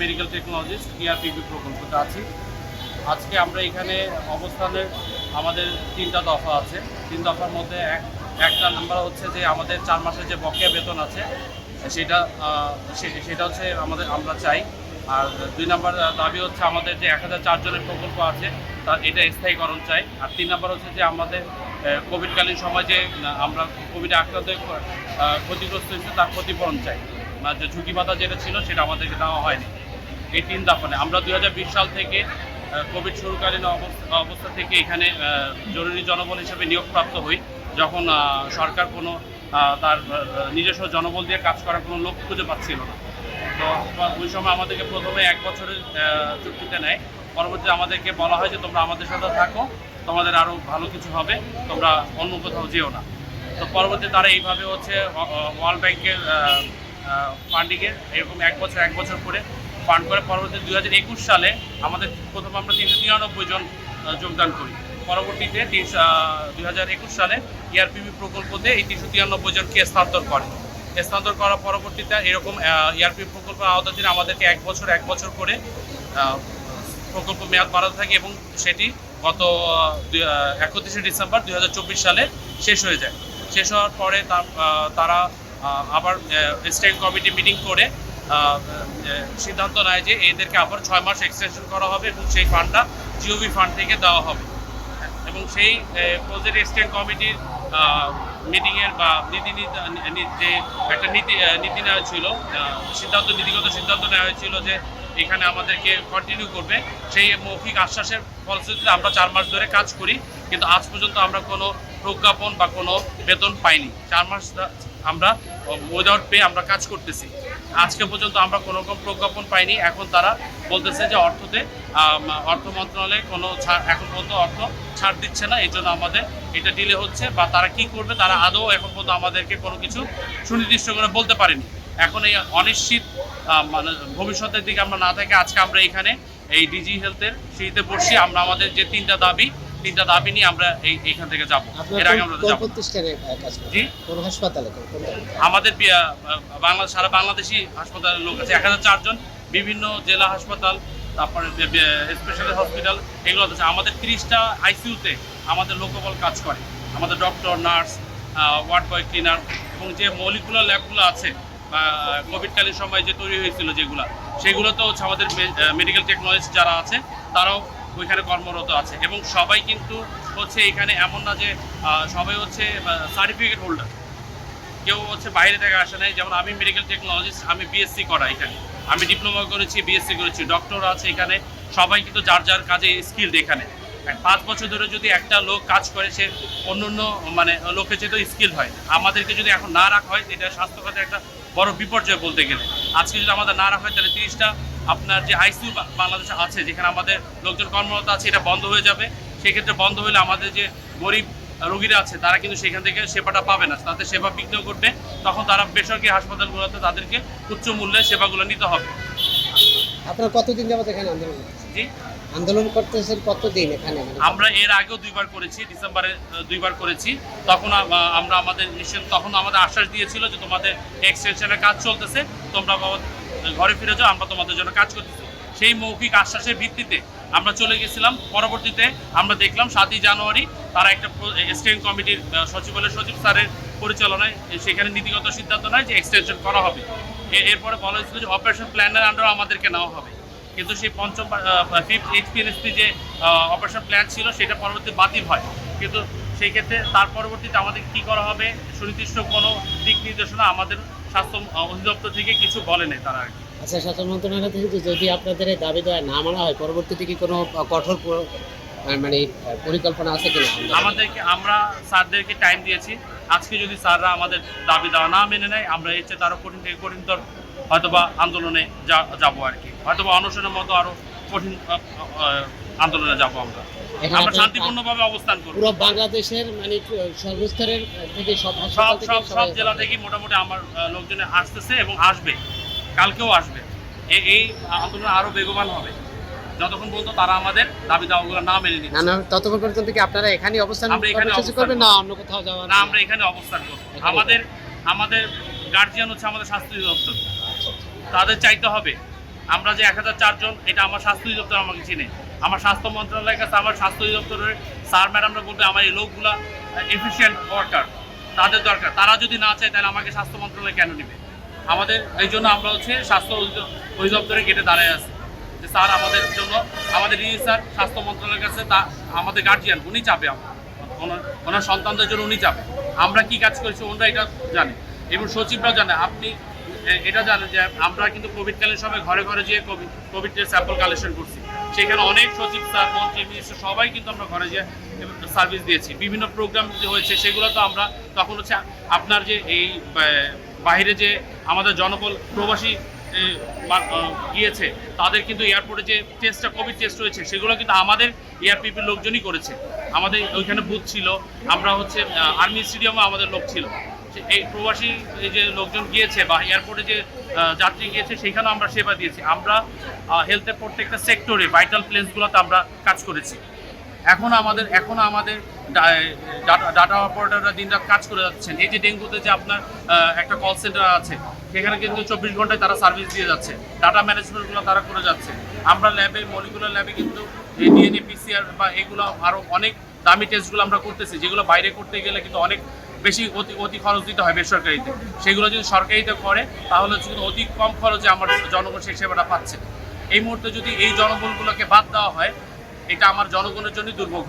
Medical technologist টিআরপিবি প্রকল্পতে আছি। আজকে আমরা এখানে অবস্থানে আমাদের তিনটা দফা আছে। তিন দফার মধ্যে এক, একটা নাম্বার হচ্ছে যে আমাদের চার মাসের যে বকেয়া বেতন আছে, সেটা সেটা হচ্ছে আমাদের, আমরা চাই। আর দুই নাম্বার দাবি হচ্ছে আমাদের যে এক হাজার চারজনের প্রকল্প আছে, তার এটা স্থায়ীকরণ চাই। আর তিন নাম্বার হচ্ছে যে আমাদের কোভিডকালীন সময় যে আমরা কোভিডে আক্রান্ত ক্ষতিগ্রস্ত হয়েছে, তার ক্ষতিপূরণ চাই। আর যে ঝুঁকি ভাতা যেটা ছিল, সেটা আমাদেরকে দেওয়া হয়নি। এই তিন দাফনে। আমরা দু হাজার বিশ সাল থেকে কোভিড শুরুকালীন অবস্থা থেকে এখানে জরুরি জনবল হিসেবে নিয়োগপ্রাপ্ত হই। যখন সরকার কোনো তার নিজস্ব জনবল দিয়ে কাজ করার কোনো লোক খুঁজে পাচ্ছিল না। তো ওই সময় আমাদেরকে প্রথমে এক বছরের চুক্তিতে নেয়। পরবর্তীতে আমাদেরকে বলা হয় যে, তোমরা আমাদের সাথে থাকো। তোমাদের আরও ভালো কিছু হবে। তোমরা অন্য কোথাও যেও না। তো পরবর্তী তারা এইভাবে হচ্ছে ওয়ার্ল্ড ব্যাংকের ফান্ডিংয়ের এরকম এক বছর এক বছর করে ফান্ড করে পরবর্তীতে দুই হাজার একুশ সালে আমাদের প্রথম আমরা তিনশো তিরানব্বই জন যোগদান করি। পরবর্তীতে তিনশো দুই সালে E ইআরপিবি প্রকল্পতে এই তিনশো তিরানব্বই জনকে স্থানান্তর করে। স্থানান্তর করার পরবর্তীতে এরকম ইআরপি প্রকল্পের আওতাধীন আমাদেরকে এক বছর এক বছর করে প্রকল্প মেয়াদ বাড়াতে থাকে এবং সেটি গত একত্রিশে ডিসেম্বর দু হাজার চব্বিশ সালে শেষ হয়ে যায়। শেষ হওয়ার পরে তারা আবার স্টেট কমিটি মিটিং করে সিদ্ধান্ত নেয় যে এদেরকে আবার ছয় মাস এক্সটেনশন করা হবে এবং সেই ফান্ডটা জিওবি ফান্ড থেকে দেওয়া হবে। এবং সেই প্রজেক্ট এক্সটেন্ট কমিটির মিটিংয়ের বা নীতি যে একটা নীতি নীতি নেওয়া ছিল সিদ্ধান্ত, নীতিগত সিদ্ধান্ত নেওয়া হয়েছিল যে এখানে আমাদেরকে কন্টিনিউ করবে। সেই মৌখিক আশ্বাসের ফলশ্রুতিতে আমরা চার মাস ধরে কাজ করি, কিন্তু আজ পর্যন্ত আমরা কোনো প্রজ্ঞাপন বা কোনো বেতন পাইনি। চার মাস আমরা উইদাউট পে আমরা কাজ করতেছি। আজকে পর্যন্ত আমরা কোনো রকম প্রজ্ঞাপন পাইনি। এখন তারা বলতেছে যে অর্থতে অর্থ মন্ত্রণালয়ে কোনো ছাড় এখন পর্যন্ত অর্থ ছাড় দিচ্ছে না। এই জন্য আমাদের এটা ডিলে হচ্ছে বা তারা কি করবে, তারা আদৌ এখন পর্যন্ত আমাদেরকে কোনো কিছু সুনির্দিষ্ট করে বলতে পারেনি। এখন এই অনিশ্চিত মানে ভবিষ্যতের দিকে আমরা না থেকে, আজকে আমরা এখানে এই ডিজি হেলথের সিঁড়িতে বসছি। আমরা আমাদের যে তিনটা দাবি তিনটা দাবি নিয়ে আমরা এই এইখান থেকে যাব। এর আগে আমরা যাব। জি? কোন হাসপাতালে আমাদের বাংলাদেশ সারা বাংলাদেশি হাসপাতালের লোক আছে। এক হাজার চারজন বিভিন্ন জেলা হাসপাতাল তারপরে স্পেশাল হসপিটাল এগুলো আছে। আমাদের তিরিশটা আইসিইউতে আমাদের লোকবল কাজ করে। আমাদের doctor nurse ward boy cleaner এবং যে মলিকুলার ল্যাবগুলো আছে বা কোভিডকালীন সময় যে তৈরি হয়েছিল যেগুলো সেগুলোতে হচ্ছে আমাদের মেডিকেল টেকনোলজি যারা আছে তারাও ওইখানে কর্মরত আছে। এবং সবাই কিন্তু হচ্ছে এখানে এমন না যে সবাই হচ্ছে সার্টিফিকেট হোল্ডার কেউ হচ্ছে বাইরে থেকে আসে নাই। যেমন আমি মেডিকেল টেকনোলজিস্ট আমি বিএসসি করা এখানে। আমি ডিপ্লোমা করেছি বিএসসি করেছি ডক্টর আছে এখানে। সবাই কিন্তু যার যার কাজে স্কিল এখানে। পাঁচ বছর ধরে যদি একটা লোক কাজ করে, সে অন্য অন্য মানে লোকের চেয়ে তো স্কিল হয়। আমাদেরকে যদি এখন না রাখা হয়, এটা স্বাস্থ্য খাতে একটা বড় বিপর্যয় বলতে গেলে। আজকে যদি আমাদের না রাখা হয়, তাহলে তিরিশটা আপনার যে আইসিইউ বাংলাদেশে আছে যেখানে আমাদের লোকজন কর্মরত আছে এটা বন্ধ হয়ে যাবে। সেক্ষেত্রে বন্ধ হলে আমাদের যে গরিব রোগীরা আছে তারা কিন্তু সেখান থেকে সেবাটা পাবে না। তাদের সেবা বিঘ্ন ঘটবে তখন তারা বেসরকারি হাসপাতালগুলোতে তাদেরকে উচ্চ মূল্যে সেবাগুলো নিতে হবে। আপনার কতদিন যাবত এখানে আন্দোলন জি? আন্দোলন করতেছেন কতদিন এখানে? মানে আমরা এর আগেও দুইবার করেছি ডিসেম্বরে দুইবার করেছি। তখন আমরা আমাদের নিশ্চয় তখন আমাদের আশ্বাস দিয়েছিল যে তোমাদের এক্সটেনশনের কাজ চলতেছে তোমরা ঘরে ফিরে যাও, আমরা তোমাদের জন্য কাজ করতেছি। সেই মৌখিক আশ্বাসের ভিত্তিতে আমরা চলে গেছিলাম। পরবর্তীতে আমরা দেখলাম সাতই জানুয়ারি তারা একটা স্টেডিং কমিটির সচিবালয় সচিব স্যারের পরিচালনায় সেখানে নীতিগত সিদ্ধান্ত নেয় যে এক্সটেনশন করা হবে। এরপরে বলা হয়েছিল যে অপারেশন প্ল্যানের আন্ডারও আমাদেরকে নেওয়া হবে। কিন্তু সেই পঞ্চম ফিফথ এইচপিএনএসপি যে অপারেশন প্ল্যান ছিল, সেটা পরবর্তী বাতিল হয়। কিন্তু সেই ক্ষেত্রে তার পরবর্তীতে আমাদের কি করা হবে, সুনির্দিষ্ট কোনো দিক নির্দেশনা আমাদের স্বাস্থ্য অধিদপ্তর থেকে কিছু বলেনি তারা আর কি। আচ্ছা স্বাস্থ্য মন্ত্রণালয় থেকে যদি আপনাদের এই দাবি দেওয়া না মানা হয় পরবর্তীতে কি কোনো কঠোর মানে পরিকল্পনা আছে কিনা? আমাদেরকে আমরা স্যারদেরকে টাইম দিয়েছি। আজকে যদি স্যাররা আমাদের দাবি দেওয়া না মেনে নেয় আমরা এর চেয়ে তারও কঠিন থেকে কঠিনতর হয়তোবা আন্দোলনে যাব আর কি। হয়তোবা অনশনের মতো আরও কঠিন আন্দোলনে যাব আমরা। আমরা শান্তিপূর্ণভাবে অবস্থান করব। পুরো বাংলাদেশের মানে সর্বস্তরের থেকে সব সব সব সব জেলা থেকে মোটামুটি আমার লোকজনে আসতেছে এবং আসবে। কালকেও আসবে। এই আন্দোলন আরও বেগবান হবে। যতক্ষণ পর্যন্ত তারা আমাদের দাবি দাওয়াগুলো না মেনে নিচ্ছে। না ততক্ষণ পর্যন্ত কি আপনারা এখানে অবস্থান আমরা এখানে অবস্থান করবেন না অন্য কোথাও যাওয়া না আমরা এখানে অবস্থান করব। আমাদের আমাদের গার্জিয়ান হচ্ছে আমাদের স্বাস্থ্য দপ্তর আচ্ছা, আচ্ছা। তাদের চাইতে হবে। আমরা যে এক হাজার চারজন এটা আমার স্বাস্থ্য অধিদপ্তর আমাকে চিনে। আমার স্বাস্থ্য মন্ত্রণালয়ের কাছে, আমার স্বাস্থ্য অধিদপ্তরের স্যার ম্যাডামরা বলবে, আমার এই লোকগুলা এফিসিয়েন্ট ওয়ার্কার তাদের দরকার। তারা যদি না চায়, তাহলে আমাকে স্বাস্থ্য মন্ত্রণালয় কেন নেবে? আমাদের, এই জন্য আমরা হচ্ছে স্বাস্থ্য অধিদপ্তরে গেটে দাঁড়ায় আছি। যে স্যার আমাদের জন্য, আমাদের ই স্যার স্বাস্থ্য মন্ত্রণালয়ের কাছে তা, আমাদের গার্জিয়ান উনি চাপে আমার। ওনার ওনার সন্তানদের জন্য উনি চাপে আমরা কি কাজ করেছি, ওনারা এটা জানে। এবং সচিবরাও জানে, আপনি এটা জানেন যে আমরা কিন্তু কোভিডকালীন সময় ঘরে ঘরে যেয়ে কোভিড কোভিডের স্যাম্পল কালেকশন করছি। সেখানে অনেক সচিব স্যার, মন্ত্রী মিনিস্টার সবাই কিন্তু আমরা ঘরে যে সার্ভিস দিয়েছি। বিভিন্ন প্রোগ্রাম যে হয়েছে সেগুলো তো আমরা তখন হচ্ছে আপনার যে এই বাইরে যে আমাদের জনবল প্রবাসী গিয়েছে, তাদের কিন্তু এয়ারপোর্টে যে টেস্টটা কোভিড টেস্ট হয়েছে, সেগুলো কিন্তু আমাদের এয়ারপিপির লোকজনই করেছে। আমাদের ওইখানে বুথ ছিল, আমরা হচ্ছে আর্মি স্টেডিয়ামে আমাদের লোক ছিল। এই প্রবাসী এই যে লোকজন গিয়েছে বা এয়ারপোর্টে যে যাত্রী গিয়েছে, সেখানেও আমরা সেবা দিয়েছি। আমরা হেলথের প্রত্যেকটা সেক্টরে ভাইটাল প্লেসগুলোতে আমরা কাজ করেছি। এখন আমাদের এখন আমাদের ডাটা অপারেটররা দিনরাত কাজ করে যাচ্ছেন। এই যে ডেঙ্গুতে যে আপনার একটা কল সেন্টার আছে, সেখানে কিন্তু চব্বিশ ঘন্টায় তারা সার্ভিস দিয়ে যাচ্ছে। ডাটা ম্যানেজমেন্টগুলো তারা করে যাচ্ছে। আমরা ল্যাবে মলিকুলার ল্যাবে কিন্তু ডিএনএ পিসিআর বা এগুলো আরও অনেক দামি টেস্টগুলো আমরা করতেছি, যেগুলো বাইরে করতে গেলে কিন্তু অনেক বেশি অতি অতি খরচ দিতে হয় বেসরকারিতে। সেগুলো যদি সরকারিতে করে, তাহলে কিন্তু অতি কম খরচে আমার জনগণ সেই সেবাটা পাচ্ছে। এই মুহূর্তে যদি এই জনবলগুলোকে বাদ দেওয়া হয়, এটা আমার জনগণের জন্যই দুর্ভোগ।